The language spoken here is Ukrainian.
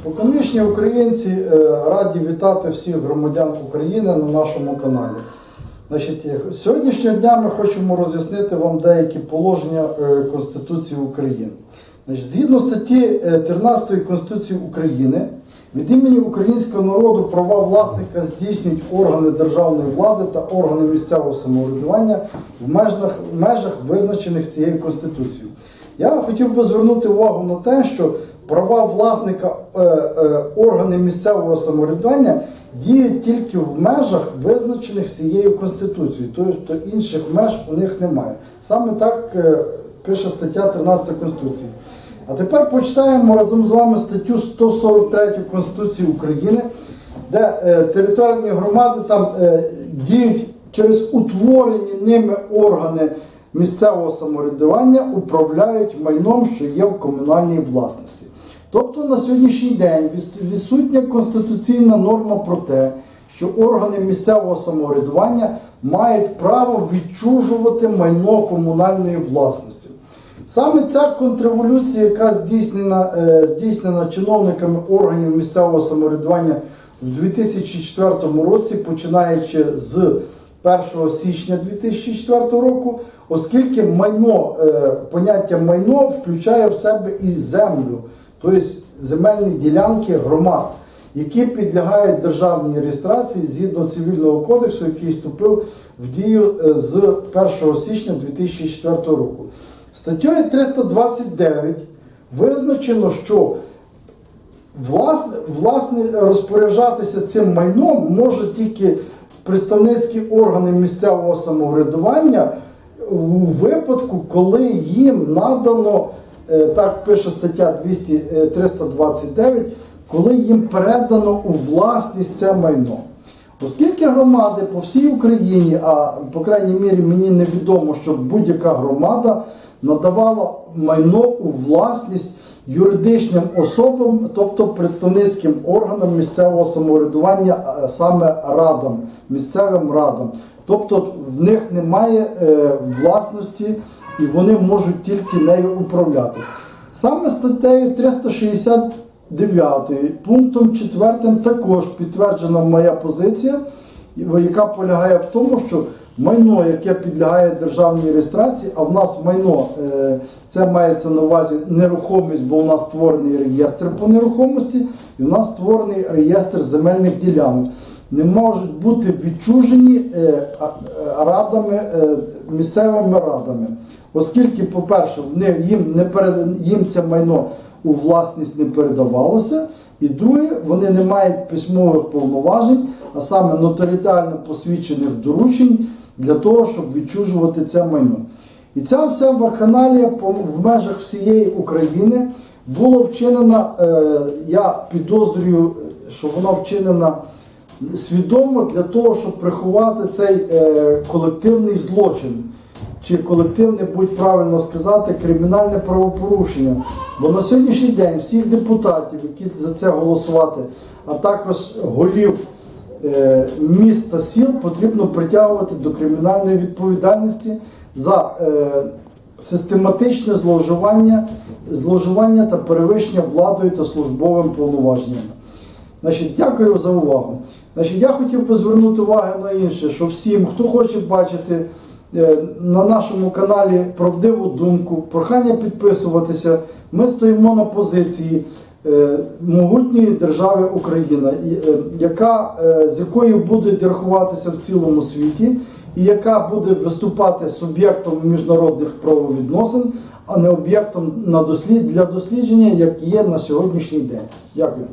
Споконвічні українці е, раді вітати всіх громадян України на нашому каналі. Значить, е, сьогоднішнього дня ми хочемо роз'яснити вам деякі положення е, Конституції України. Значить, згідно статті е, 13 Конституції України, від імені українського народу права власника здійснюють органи державної влади та органи місцевого самоврядування в межах, межах визначених цією Конституцією. Я хотів би звернути увагу на те, що права власника е, е, місцевого самоврядування діють тільки в межах, визначених цією Конституцією, тобто інших меж у них немає. Саме так е, пише стаття 13 Конституції. А тепер почитаємо разом з вами статтю 143 Конституції України, де територіальні громади там діють через утворені ними органи місцевого самоврядування, управляють майном, що є в комунальній власності. Тобто на сьогоднішній день відсутня конституційна норма про те, що органи місцевого самоврядування мають право відчужувати майно комунальної власності. Саме ця контрреволюція, яка здійснена, е, здійснена чиновниками органів місцевого самоврядування в 2004 році, починаючи з 1 січня 2004 року, оскільки майно, е, поняття майно включає в себе і землю, тобто земельні ділянки громад, які підлягають державній реєстрації згідно цивільного кодексу, який вступив в дію е, з 1 січня 2004 року. Статтею 329 визначено, що власне, власне розпоряджатися цим майном може тільки представницькі органи місцевого самоврядування у випадку, коли їм надано, так пише стаття 200, е, 329, коли їм передано у власність це майно. Оскільки громади по всій Україні, а по крайній мірі мені невідомо, щоб будь-яка громада надавала майно у власність юридичним особам, тобто представницьким органам місцевого самоврядування, саме радам, місцевим радам. Тобто в них немає е, власності і вони можуть тільки нею управляти. Саме статтею 369 пунктом 4 також підтверджена моя позиція, яка полягає в тому, що майно, яке підлягає державній реєстрації, а в нас майно е, це мається на увазі нерухомість, бо у нас створений реєстр по нерухомості, і в нас створений реєстр земельних ділянок. Не можуть бути відчужені е, е, радами, місцевими радами. Оскільки, по-перше, їм, не перед, їм це майно у власність не передавалося, і друге, вони не мають письмових повноважень, а саме нотаріально посвідчених доручень для того, щоб відчужувати це майно. І ця вся вакханалія в межах всієї України була вчинена, е, я підозрюю, що вона вчинена свідомо для того, щоб приховати цей е, колективний злочин. Чи колективне, будь правильно сказати, кримінальне правопорушення. Бо на сьогоднішній день всіх депутатів, які за це голосувати, а також голів е, міст та сіл потрібно притягувати до кримінальної відповідальності за е, систематичне зловживання, зловживання та перевищення владою та службовим повноваженнями. Значить, дякую за увагу. Значить, я хотів би звернути увагу на інше, що всім, хто хоче бачити на нашому каналі правдиву думку, прохання підписуватися. Ми стоїмо на позиції е, могутньої держави Україна, е, яка, е, з якою будуть рахуватися в цілому світі, і яка буде виступати суб'єктом міжнародних правовідносин, а не об'єктом на дослід, для дослідження, як є на сьогоднішній день. Дякую.